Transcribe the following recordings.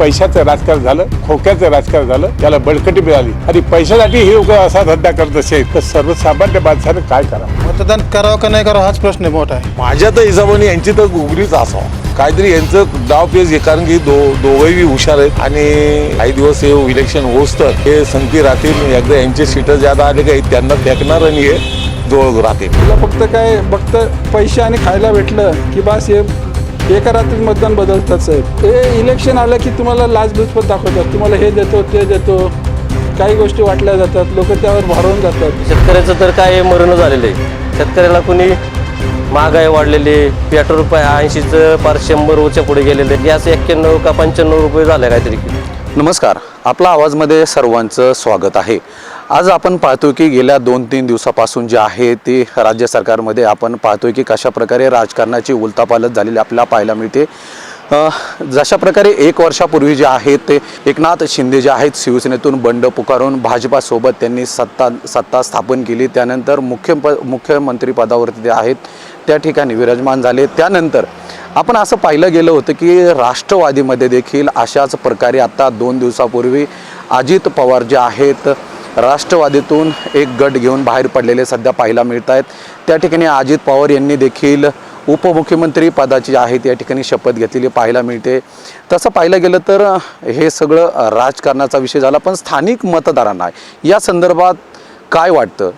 पैशाचं राजकारण झालं खोक्याचं राजकारण झालं त्याला बळकटी मिळाली. आणि पैशासाठी हे लोक असा धंदा करत असेल तर सर्वसामान्य माणसानं काय करावं? मतदान करावं का नाही करावं हाच प्रश्न मोठा आहे. माझ्या तर हिशोबाने यांची तर गुगलीच असावं. काहीतरी यांचं डाव पेच आहे कारण की दो दोघंही हुशार आहेत. आणि काही दिवस हे इलेक्शन होस तर हे संगती राहतील. एकदा यांचे सीट ज्यादा आले काही त्यांना फेकणार आणि हे जवळ राहतील तुला फक्त काय फक्त पैसे आणि खायला भेटलं की बस हे एका रात्रीत मतदान बदलतात साहेब. हे इलेक्शन आलं की तुम्हाला लाचलुचपत दाखवतात. तुम्हाला हे देतो ते देतो. काही गोष्टी वाटल्या जातात. लोक त्यावर भारून जातात. शेतकऱ्याचं तर काय मरण झालेलं आहे. शेतकऱ्याला कुणी महागाई वाढलेली आहे. पेट्रोल रुपये ऐंशीचं पार शंभर रुपये पुढे गेलेले गॅस एक्क्याण्णव का पंच्याण्णव रुपये झाले काहीतरी. नमस्कार. आपला आवाजमध्ये सर्वांचं स्वागत आहे. आज आपण पाहतो की गेल्या दोन तीन दिवसापासून जे आहे ते राज्य सरकारमध्ये आपण पाहतोय की कशा प्रकारे राजकारणाची उलतापालत झालेली आपल्याला पाहायला मिळते. जशा प्रकारे एक वर्षापूर्वी जे आहेत ते एकनाथ शिंदे जे आहेत शिवसेनेतून बंड पुकारून भाजपासोबत त्यांनी सत्ता सत्ता स्थापन केली. त्यानंतर मुख्य प मुख्यमंत्रीपदावरती ते आहेत त्या ठिकाणी विराजमान झाले. त्यानंतर आपण असं पाहिलं गेलं होतं की राष्ट्रवादीमध्ये देखील अशाच प्रकारे आता दोन दिवसापूर्वी अजित पवार जे आहेत राष्ट्रवादीतून एक गट घेऊन बाहेर पडलेले सध्या पाहायला मिळत आहेत त्या ठिकाणी अजित पवार यांनी देखील उपमुख्यमंत्री पदाची आहे त्या ठिकाणी शपथ घेतलेली पाहायला मिळते. तसं पाहिलं गेलं तर हे सगळं राजकारणाचा विषय झाला पण स्थानिक मतदारांना या संदर्भात काय वाटतं?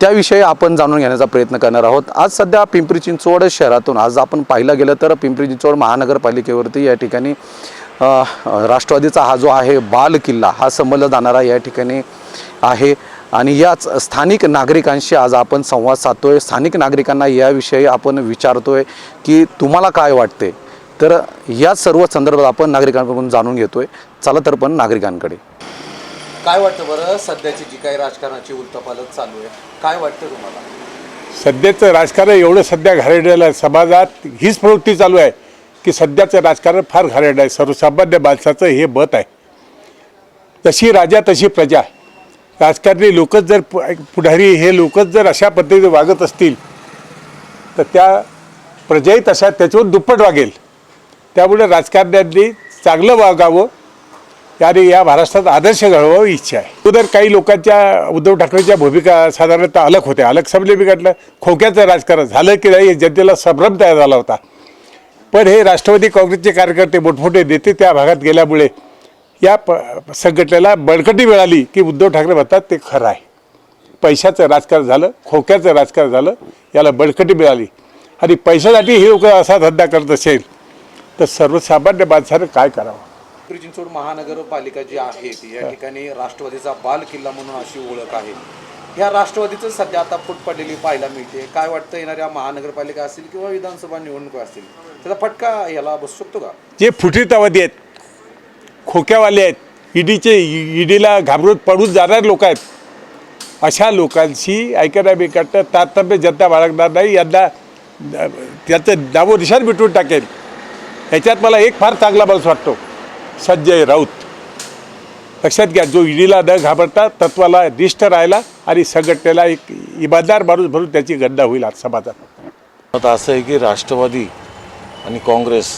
त्याविषयी आपण जाणून घेण्याचा प्रयत्न करणार आहोत. आज सध्या पिंपरी चिंचवड शहरातून आज आपण पाहिलं गेलं तर पिंपरी चिंचवड महानगरपालिकेवरती या ठिकाणी राष्ट्रवादीचा हा जो आहे बाल किल्ला हा संबंध जाणारा या ठिकाणी आहे. आणि याच स्थानिक नागरिकांशी आज आपण संवाद साधतोय. स्थानिक नागरिकांना याविषयी आपण विचारतोय की तुम्हाला काय वाटते तर या सर्व संदर्भात आपण नागरिकांकडून जाणून घेतोय. चला तर पण नागरिकांकडे. काय वाटतं बरं? सध्याची जी काही राजकारणाची उलथापालथ चालू आहे. काय वाटतं तुम्हाला? सध्याचं राजकारण एवढं सध्या घारेडलेलं आहे समाजात हीच प्रवृत्ती चालू आहे. की सध्याचं राजकारण फार घालड आहे. सर्वसामान्य माणसाचं हे मत आहे. जशी राजा तशी प्रजा. राजकारणी लोकच जर पु- पुढारी हे लोकच जर अशा पद्धतीने वागत असतील तर त्या प्रजाही तशा त्याच्यावर दुप्पट वागेल. त्यामुळे राजकारण्यांनी चांगलं वागावं. आणि या महाराष्ट्रात आदर्श घडवावं इच्छा आहे. अगोदर काही लोकांच्या उद्धव ठाकरेच्या भूमिका साधारणतः अलग होत्या. अलग समजे मी म्हटलं खोक्याचं राजकारण झालं की नाही जनतेला संभ्रम तयार झाला होता. पण हे राष्ट्रवादी काँग्रेसचे कार्यकर्ते मोठमोठे नेते त्या भागात गेल्यामुळे या प संघटनेला बळकटी मिळाली की उद्धव ठाकरे म्हणतात ते खरं आहे. पैशाचं राजकारण झालं खोक्याचं राजकारण झालं याला बळकटी मिळाली. आणि पैशासाठी हे लोक असा धंदा करत असेल तर सर्वसामान्य माणसानं काय करावं? पिंपरी चिंचवड महानगरपालिका जी आहे ती या ठिकाणी राष्ट्रवादीचा बाल किल्ला म्हणून अशी ओळख आहे. ह्या राष्ट्रवादीचं सध्या आता फूट पडलेली पाहायला मिळते. काय वाटतं येणाऱ्या महानगरपालिका असतील किंवा विधानसभा निवडणुका असतील? त्याचा फटका याला बसू शकतो का? जे फुटीतावादी आहेत खोक्यावाले आहेत ईडीचे ईडीला घाबरून पडून जाणारे लोक आहेत अशा लोकांशी ऐकायला मी वाटतं तारतम्य जनता बाळगणार नाही यांना त्याचं नावं निशाण मिटवून टाकेल. ह्याच्यात मला एक फार चांगला माणूस वाटतो संजय राऊत. लक्षात घ्या जो ईडीला न घाबरता तत्वाला निष्ठ राहिला आणि संघटनेला एक इमानदार माणूस म्हणून त्याची गंडा होईल आज समाजात. आता असं आहे की राष्ट्रवादी आणि काँग्रेस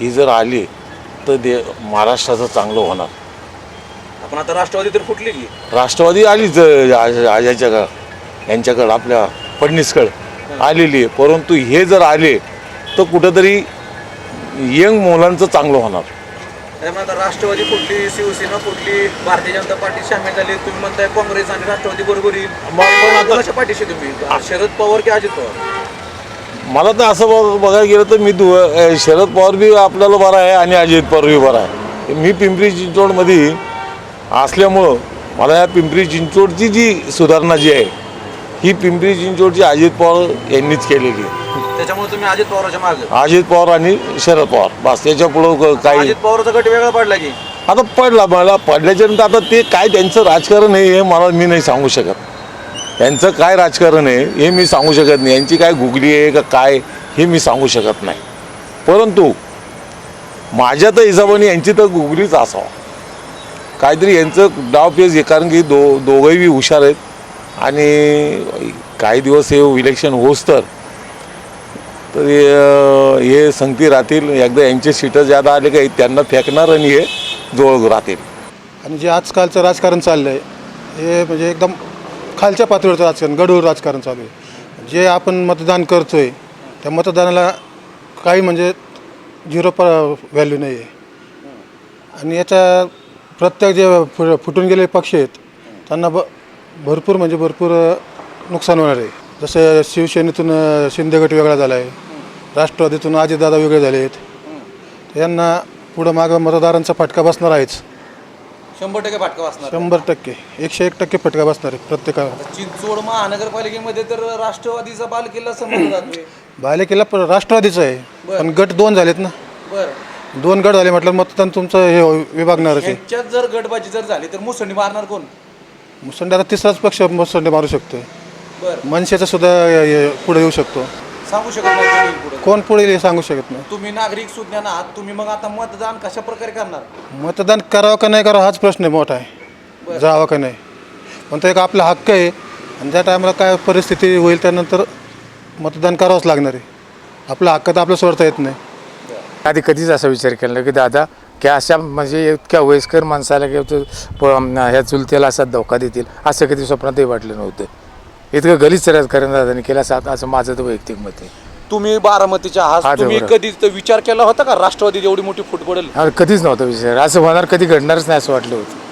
ही जर आली तर दे महाराष्ट्राचं चांगलं होणार. आपण आता राष्ट्रवादी तर फुटली की. राष्ट्रवादी आलीच याच्याकडं यांच्याकडं आपल्या फडणीसकडं आलेली आहे. परंतु हे जर आले तर कुठंतरी यंग मुलांचं चांगलं होणार. त्यामुळे आता राष्ट्रवादी फुटली शिवसेना फुटली भारतीय जनता पार्टी सामील झाली. तुम्ही म्हणताय काँग्रेस आणि राष्ट्रवादी बरोबर येईल. कोणाच्या पाठीशी तुम्ही? शरद पवार की अजित पवार? मला तर असं बघ बघायला गेलं तर मी दु अ, शरद पवार बी आपल्याला बरा आहे आणि अजित पवार बी बरा आहे. मी पिंपरी चिंचवडमध्ये असल्यामुळं मला या पिंपरी चिंचवडची जी सुधारणा जी आहे ही पिंपरी चिंचवडची अजित पवार यांनीच केलेली आहे. त्याच्यामुळे तुम्ही अजित पवारच्या मागे. अजित पवार आणि शरद पवार. बस याच्या पुढं काही अजित पवारचा गट वेगळा पडला की. आता पडला मला पडल्याच्या नंतर आता ते काय त्यांचं राजकारण आहे हे मला मी नाही सांगू शकत. यांचं काय राजकारण आहे हे मी सांगू शकत नाही. यांची काय गुगली आहे का काय हे मी सांगू शकत नाही. परंतु माझ्या तर हिशोबाने यांची तर गुगलीच असावं. काहीतरी यांचं डाव पेज आहे कारण की दो दोघंही हुशार आहेत. आणि काही दिवस हे इलेक्शन होस तर तर हे- हे संगती राहतील. एकदा यांचे सीटं ज्यादा आले काही त्यांना फेकणार आणि हे जवळ राहतील. आणि जे आजकालचं राजकारण चाललं आहे हे म्हणजे एकदम खालच्या पातळीवरचं राजकारण गडूळ राजकारण चालू आहे. जे आपण मतदान करतो आहे त्या मतदानाला काही म्हणजे झिरो प व्हॅल्यू नाही आहे. आणि याच्या प्रत्येक जे फु फुटून गेलेले पक्ष आहेत त्यांना ब भरपूर म्हणजे भरपूर नुकसान होणार आहे. जसं शिवसेनेतून शिंदे गट वेगळा झाला आहे राष्ट्रवादीतून अजितदादा वेगळे झाले आहेत यांना पुढं मागं मतदारांचा फटका बसणार आहेच. शंभर टक्के फाटका वाचणार शंभर टक्के. एकशे एक टक्के फटका बसणार आहे प्रत्येकाला. चिंचवड महानगरपालिकेमध्ये तर राष्ट्रवादीचा बाल किल्ला समजला जातोय. बालेकिल्ला राष्ट्रवादीचं आहे. पण गट दोन झालेत ना. बर. दोन गट झाले म्हटलं मतदान तुमचं हे विभागणारच आहे. यांच्यात जर गटबाजी जर झाली तर मुसंडी मारणार कोण? मुसंडे आता तिसराच पक्ष मुसंडे मारू शकतोय. बर. मनसेचा सुद्धा पुढे येऊ शकतो. सांगू शकत नाही कोणी पुढे कोण पुढे येईल हे सांगू शकत नाही. तुम्ही नागरिक सुज्ञान आहात तुम्ही मग आता मतदान कशा प्रकारे करणार? मतदान करावं का नाही करावं हाच प्रश्न आहे मोठा आहे. जावं का नाही. पण तो एक आपला हक्क आहे. आणि ज्या टायमाला काय परिस्थिती होईल त्यानंतर मतदान करावंच लागणार आहे. आपला हक्क तर आपलं सोडता येत नाही. आधी कधीच असा विचार केला नाही की दादा की अशा म्हणजे इतक्या वयस्कर माणसाला किंवा तो प- ह्या चुलत्याला असा धोका देतील? असं कधी स्वप्नातही वाटलं नव्हतं. इतकं गलिच्छ राजकारण केलं असं असं माझं तर वैयक्तिक मत आहे. तुम्ही बारामतीच्या हा, आहात तुम्ही बरोबर. कधी तर विचार केला होता का राष्ट्रवादी एवढी मोठी फूट पडेल कधीच नव्हतं विचार. असं होणार कधी घडणारच नाही असं वाटलं होतं.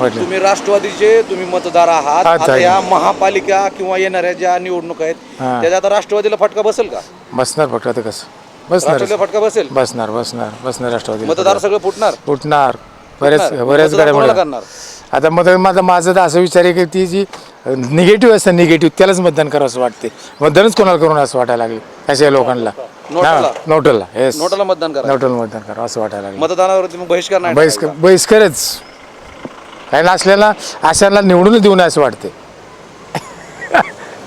वाटलं. तुम्ही राष्ट्रवादीचे तुम्ही मतदार आहात. हा, आता चालेल. या महापालिका किंवा येणाऱ्या ज्या निवडणुका आहेत हा. त्याच्यात आता राष्ट्रवादीला फटका बसेल का? बसणार फक्त आता कसं? बसणार राष्ट्रवादीला फटका बसेल? बसणार बसणार बसणार राष्ट्रवादी मतदार सगळं फुटणार? बऱ्याच फुटणार. बऱ्याच कोणाला गाड्या करणार? आता मत माझा माझं तर असं विचार आहे की ती जी निगेटिव्ह असतं निगेटिव्ह त्यालाच मतदान करावं असं वाटते मतदानच कोणाला करून असं वाटायला लागले? अशा लोकांना. नोटाला? हा, नोटाला येस नोटाला मतदान करा. नोटाला मतदान करावं असं वाटायला लागलं. मतदानावरती मग बहिष्कार नाही बहिष्कार. बहिष्कारच. कारण असल्याला अशाला निवडून देऊ नये असं वाटते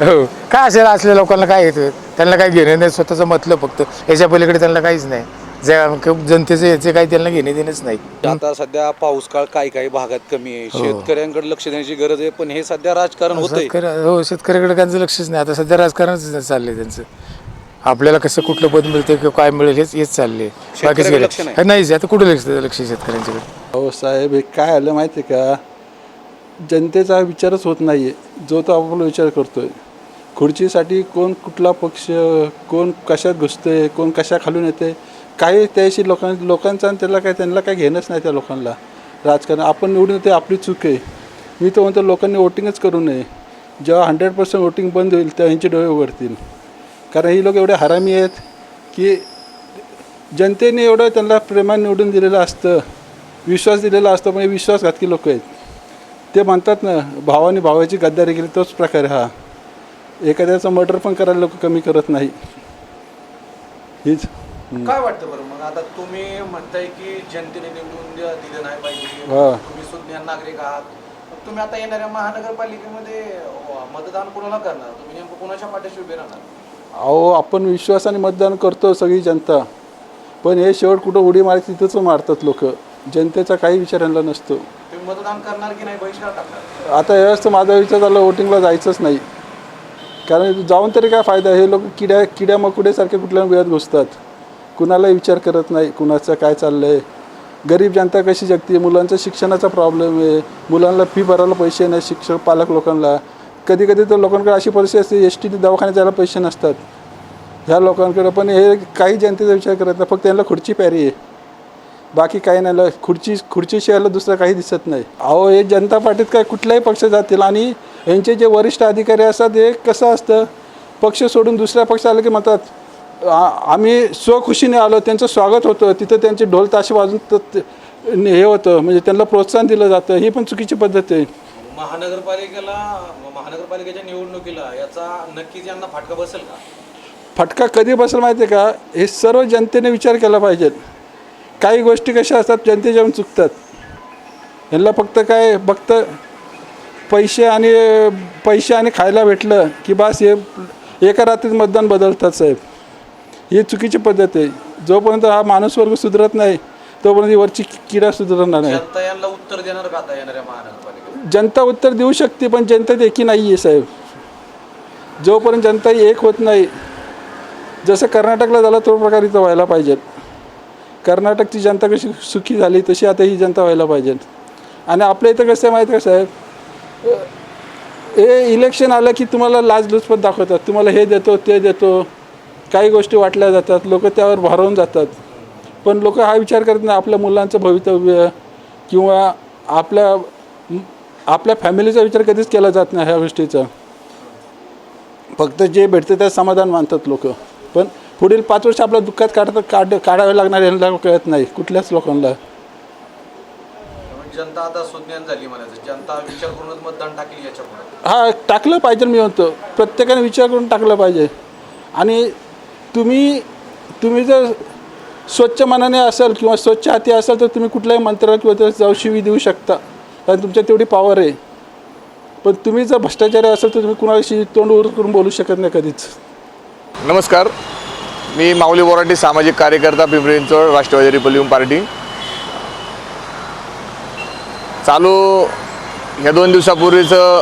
हो. काय असेल असल्या लोकांना काय येतं? त्यांना काय घेणं नाही स्वतःचं मतलब फक्त. याच्या पलीकडे त्यांना काहीच नाही. ज्या जनतेचं याचे काही त्यांना घेणे देणंच नाही आता सध्या पाऊस काळ काही काही भागात कमी आहे. शेतकऱ्यांकडे लक्ष देण्याची गरज आहे पण हे सध्या राजकारण होतंय. शेतकरी हो शेतकऱ्याकडे त्यांचं लक्षच नाही. आता सध्या राजकारणच चाललंय त्यांचं. आपल्याला कसं कुठलं पद मिळते किंवा काय मिळेल हेच हेच चालले शेतकऱ्याकडे लक्ष नाही. आता कुठे लक्ष लक्ष आहे शेतकऱ्यांच्याकडे. हो साहेब हे काय आलं माहिती आहे का? जनतेचा विचारच होत नाही आहे जो तो आपला विचार करतो आहे खुर्चीसाठी कोण कुठला पक्ष कोण कशात घुसते कोण कशा खालून येते काही त्याशी लोकां लोकांचा आणि त्याला काय त्यांना काय घेणंच नाही त्या लोकांना. राजकारण आपण निवडून ते आपली चूक आहे. मी तर म्हणतो लोकांनी वोटिंगच करू नये. जेव्हा हंड्रेड पर्सेंट वोटिंग बंद होईल तेव्हा यांचे डोळे उघडतील. कारण ही लोक एवढे हरामी आहेत की जनतेने एवढं त्यांना प्रेमाने निवडून दिलेलं असतं विश्वास दिलेला असतो पण विश्वासघातकी लोक आहेत. ते म्हणतात ना भावाने भावाची गद्दारी केली तोच प्रकार हा. एखाद्याचं मर्डर पण करायला लोक कमी करत नाही. हीच. काय वाटतं बरं? मग आता तुम्ही म्हणताय की जनतेने निवडून दिलं नाही पाहिजे. हा. तुम्ही सुज्ञान नागरिक आहात. मग तुम्ही आता येणाऱ्या महानगरपालिकेमध्ये मतदान कोणाला करणार? तुम्ही नेमकं कोणाच्या पाठीशी उभे राहणार? अहो आपण विश्वासाने मतदान करतो सगळी जनता. पण हे शेवट कुठं उडी मारत तिथंच मारतात लोक. जनतेचा काही विचार यांना नसतो. तुम्ही मतदान करणार की नाही बहिष्कार टाकणार? आता यावेळेस तर माझा विचार झाला वोटिंगला जायचंच नाही. कारण जाऊन तरी काय फायदा हे लोक किड्या किड्या मकुड्यासारखे कुठल्या वेळात घुसतात? कुणालाही विचार करत नाही कुणाचं काय चाललं आहे गरीब जनता कशी जगते? मुलांचा शिक्षणाचा प्रॉब्लेम आहे. मुलांना फी भरायला पैसे नाही शिक्षक पालक लोकांना. कधी कधी तर लोकांकडे अशी परिस्थिती असते एस टी दवाखान्यात जायला पैसे नसतात. ह्या लोकांकडे पण हे काही जनतेचा विचार करत नाही फक्त त्यांना खुर्ची प्यारी आहे. बाकी काही नाही ल- खुर्ची खुर्चीशिवायला दुसरं काही दिसत नाही. अहो हे जनता पार्टीत काय कुठल्याही पक्ष जातील आणि यांचे जे वरिष्ठ अधिकारी असतात हे कसं असतं? पक्ष सोडून दुसऱ्या पक्ष आलं की म्हणतात आम्ही स्वखुशीने आलो त्यांचं स्वागत होतं तिथं त्यांचे ढोल ताशे वाजून त- त- हे होतं म्हणजे त्यांना प्रोत्साहन दिलं जातं ही पण चुकीची पद्धत आहे. महानगरपालिकेला महानगरपालिकेच्या निवडणुकीला याचा नक्कीच यांना फटका बसेल का? फटका कधी बसेल माहिती आहे का? हे सर्व जनतेने विचार केला पाहिजे काही गोष्टी कशा असतात जनतेच्या चुकतात. यांना फक्त काय फक्त पैसे आणि पैसे आणि खायला भेटलं की बस हे एका रात्रीत मतदान बदलतात साहेब. ही चुकीची पद्धत आहे. जोपर्यंत हा माणूसवर्ग सुधरत नाही तोपर्यंत ही वरची किडा सुधारणार नाही. जनता यांना उत्तर देणार का आता येणाऱ्या महानगरपालिकेत जनता उत्तर देऊ शकते पण जनता देखी नाही आहे साहेब. जोपर्यंत जनता एक होत नाही जसं कर्नाटकला झाला तो प्रकार इथं व्हायला पाहिजे कर्नाटकची जनता कशी सुखी झाली तशी आता ही जनता व्हायला पाहिजे आणि आपल्या इथं कसं आहे माहीत का साहेब? हे इलेक्शन आलं की तुम्हाला लाचलुचपत दाखवतात. तुम्हाला हे देतो ते देतो. काही गोष्टी वाटल्या जातात लोक त्यावर भारावून जातात. पण लोक हा विचार करत नाही आपल्या मुलांचं भवितव्य किंवा आपल्या आपल्या फॅमिलीचा विचार कधीच केला जात नाही ह्या गोष्टीचा. फक्त जे भेटते त्यात समाधान मानतात लोक. पण पुढील पाच वर्ष आपल्या दुःखात काढतात काढ काढावे लागणार यांना कळत नाही कुठल्याच लोकांना. जनता आता सुज्ञान झाली म्हणायचं. जनता विचार करूनच मतदान टाकली याच्या हा टाकलं पाहिजे मी म्हणतो. प्रत्येकाने विचार करून टाकलं पाहिजे. आणि तुम्ही तुम्ही जर स्वच्छ मनाने असाल किंवा स्वच्छ हाती असाल तर तुम्ही कुठल्याही मंत्राला किंवा त्याला जाऊ शिवी देऊ शकता. कारण तुमच्या तेवढी पॉवर आहे. पण तुम्ही जर भ्रष्टाचारी असाल तर तुम्ही कुणाशी तोंड उर करून बोलू शकत नाही कधीच. नमस्कार. मी माऊली बोराटे सामाजिक कार्यकर्ता पिंपरी चिंचवड राष्ट्रवादी रिपब्लिकन पार्टी. चालू ह्या दोन दिवसापूर्वीचं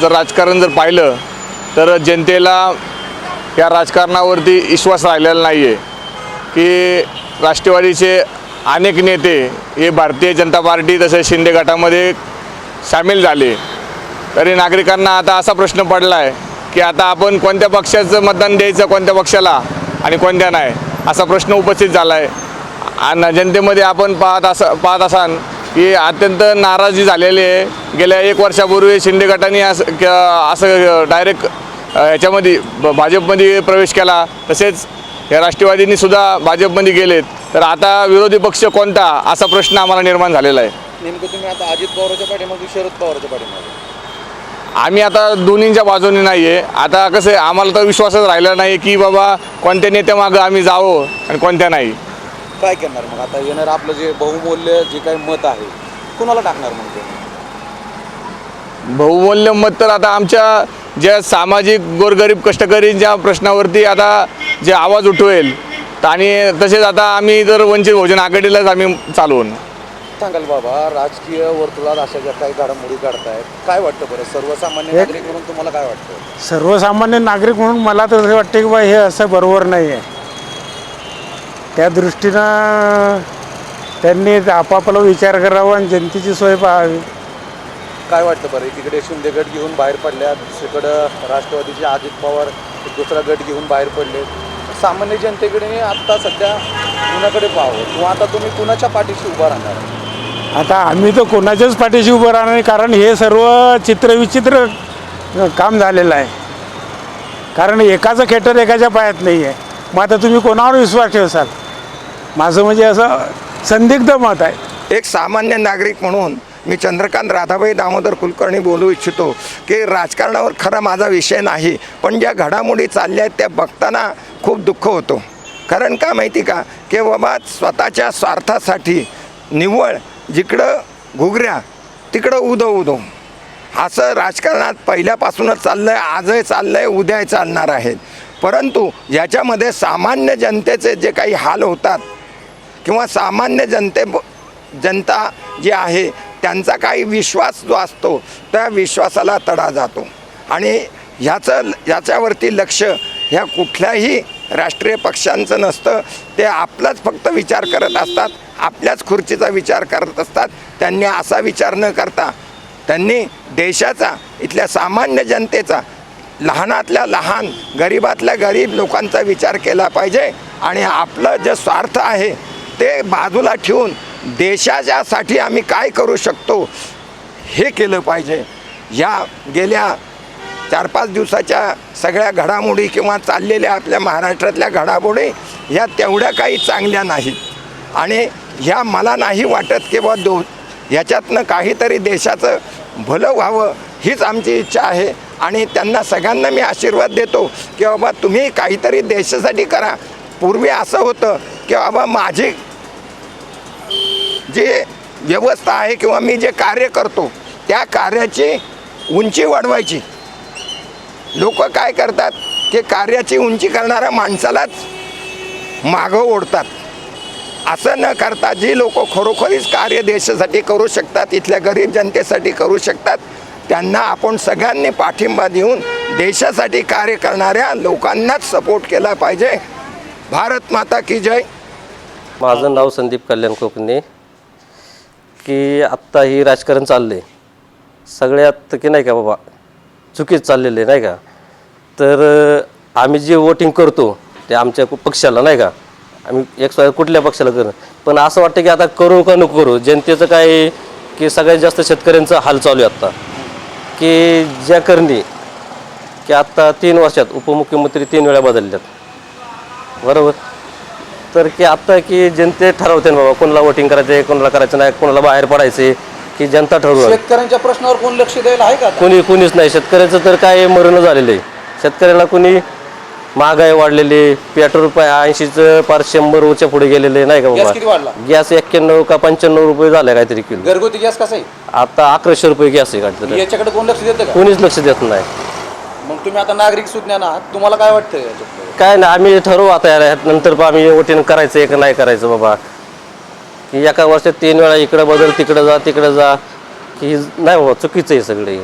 जर राजकारण जर पाहिलं तर जनतेला या राजकारणावरती विश्वास राहिलेला नाही आहे की राष्ट्रवादीचे अनेक नेते हे भारतीय जनता पार्टी तसेच शिंदे गटामध्ये सामील झाले. तरी नागरिकांना आता असा प्रश्न पडला आहे की आता आपण कोणत्या पक्षाचं मतदान द्यायचं कोणत्या पक्षाला आणि कोणत्या नाही असा प्रश्न उपस्थित झाला आहे आणि जनतेमध्ये आपण पाहत अस पाहत असाल की अत्यंत नाराजी झालेली आहे. गेल्या एक वर्षापूर्वी शिंदे गटाने असं क- असं डायरेक्ट ह्याच्यामध्ये ब- भाजपमध्ये प्रवेश केला. तसेच या राष्ट्रवादींनी सुद्धा भाजपमध्ये गेलेत. तर आता विरोधी पक्ष कोणता असा प्रश्न आम्हाला निर्माण झालेला आहे. नेमकं तुम्ही आता अजित पवारच्या पाठीमागे शरद पवारच्या पाठीमागे? आम्ही आता दोन्हींच्या बाजूने नाही आहे आता कसं आहे आम्हाला तर विश्वासच राहिला नाही की बाबा कोणत्या नेत्यामागं आम्ही जावं आणि कोणत्या नाही. काय करणार मग? आता येणार आपलं जे बहुमूल्य जे काही मत आहे कोणाला टाकणार मग ते? बहुमूल्य मत तर आता आमच्या ज्या सामाजिक गोरगरीब कष्टकरींच्या प्रश्नावरती आता जे आवाज उठवेल तर आणि तसेच आता आम्ही जर वंचित बहुजन आघाडीलाच आम्ही चालवून. सांगाल बाबा राजकीय वर्तुळात अशा ज्या काही घडामोडी घडतायत काय वाटतं बरं? सर्वसामान्य नागरिक म्हणून तुम्हाला काय वाटतं? सर्वसामान्य नागरिक म्हणून मला तर असं वाटतं की बा हे असं बरोबर नाही आहे त्या दृष्टीनं त्यांनी आपापला विचार करावा आणि जनतेची सोय पाहावी काय वाटतं बरं? एकीकडे शिंदे गट घेऊन बाहेर पडल्या दुसरीकडं राष्ट्रवादीचे अजित पवार दुसरा गट घेऊन बाहेर पडले सामान्य जनतेकडे आत्ता सध्या कुणाकडे पाहावं? किंवा आता तुम्ही कुणाच्या पाठीशी उभा राहणार? आता आम्ही तर कोणाच्याच पाठीशी उभं राहणार नाही कारण हे सर्व चित्रविचित्र काम झालेलं आहे. कारण एकाचं खेटर एकाच्या पायात नाही आहे. मग आता तुम्ही कोणावर विश्वास ठेवसाल? माझं म्हणजे असं संदिग्ध मत आहे. एक सामान्य नागरिक म्हणून मी चंद्रकांत राधाबाई दामोदर कुलकर्णी बोलू इच्छितो की राजकारणावर खरा माझा विषय नाही पण ज्या घडामोडी चालल्या आहेत त्या बघताना खूप दुःख होतो. कारण का माहिती का? की बाबा स्वतःच्या स्वार्थासाठी निव्वळ जिकडं घुगऱ्या तिकडं उदो उदो. असं राजकारणात पहिल्यापासूनच चाललं आहे आजही चाललं आहे उद्याही चालणार आहे. परंतु याच्यामध्ये सामान्य जनतेचे जे काही हाल होतात किंवा सामान्य जनते जनता जी आहे त्यांचा काही विश्वास जो असतो त्या विश्वासाला तडा जातो. आणि ह्याचं ह्याच्यावरती लक्ष ह्या कुठल्याही राष्ट्रीय पक्षांचं नसतं. ते आपलाच फक्त विचार करत असतात आपल्याच खुर्चीचा विचार करत असतात. त्यांनी असा विचार न करता त्यांनी देशाचा इथल्या सामान्य जनतेचा लहानातल्या लहान गरीबातल्या गरीब लोकांचा विचार केला पाहिजे. आणि आपलं जे स्वार्थ आहे ते बाजूला ठेवून देशाच्यासाठी आम्ही काय करू शकतो हे केलं पाहिजे. या गेल्या चार पाच दिवसाच्या सगळ्या घडामोडी किंवा चाललेल्या आपल्या महाराष्ट्रातल्या घडामोडी ह्या तेवढ्या काही चांगल्या नाहीत. आणि ह्या मला नाही वाटत की बा दो ह्याच्यातनं काहीतरी देशाचं भलं व्हावं हीच आमची इच्छा आहे. आणि त्यांना सगळ्यांना मी आशीर्वाद देतो की बाबा तुम्ही काहीतरी देशासाठी करा. पूर्वी असं होतं की बाबा माझी जे व्यवस्था आहे किंवा मी जे कार्य करतो त्या कार्याची उंची वाढवायची. लोक काय करतात की कार्याची उंची करणाऱ्या माणसालाच मागं ओढतात. असं न करता जी लोक खरोखरीच कार्य देशासाठी करू शकतात इथल्या गरीब जनतेसाठी करू शकतात त्यांना आपण सगळ्यांनी पाठिंबा देऊन देशासाठी कार्य करणाऱ्या लोकांनाच सपोर्ट केला पाहिजे. भारत माता की जय. माझं नाव संदीप कल्याण कोकणे. की आत्ता ही राजकारण चाललं आहे सगळ्यात की नाही का बाबा चुकीच चाललेलं आहे नाही का? तर आम्ही जे वोटिंग करतो ते आमच्या पक्षाला नाही का? आम्ही एक कुठल्या पक्षाला करू पण असं वाटतं की आता करू का नको करू जनतेचं काय की सगळ्यात जास्त शेतकऱ्यांचा हाल चालू आहे आत्ता. की ज्या करणी की आत्ता तीन वर्षात उपमुख्यमंत्री तीन वेळा बदलल्यात. बरोबर? तर की आता की जनते ठरवते ना बाबा कोणाला वोटिंग करायचे कोणाला करायचं नाही कोणाला बाहेर पडायचे की जनता ठरवणार शेतकऱ्यांच्या प्रश्नावर कोण लक्ष द्यायला आहे का? कोणी कोणीच नाही. शेतकऱ्याचं तर काय मरण झालेलं आहे शेतकऱ्याला कोणी महागाई वाढलेली पेट्रोल रुपये ऐंशीचं पार शंभर वरच्या पुढे गेलेले नाही का गॅस किती वाढला? बाबा गॅस एक्क्याण्णव का पंच्याण्णव रुपये झाले काहीतरी किलो. घरगुती गॅस कसा आहे? आता अकराशे रुपये गॅस आहे काहीतरी. याच्याकडे कोण लक्ष देतं का? कोणीच लक्ष देत नाही. मग तुम्ही आता नागरिक सुज्ञान आहात तुम्हाला काय वाटतं याच्यात काय नाही आम्ही ठरवू आता यार. नंतर बा आम्ही वोटिंग करायचं का नाही करायचं बाबा. की एका वर्षात तीन वेळा इकडं बदल तिकडं जा तिकडं जा. की नाही बाबा चुकीचं आहे सगळे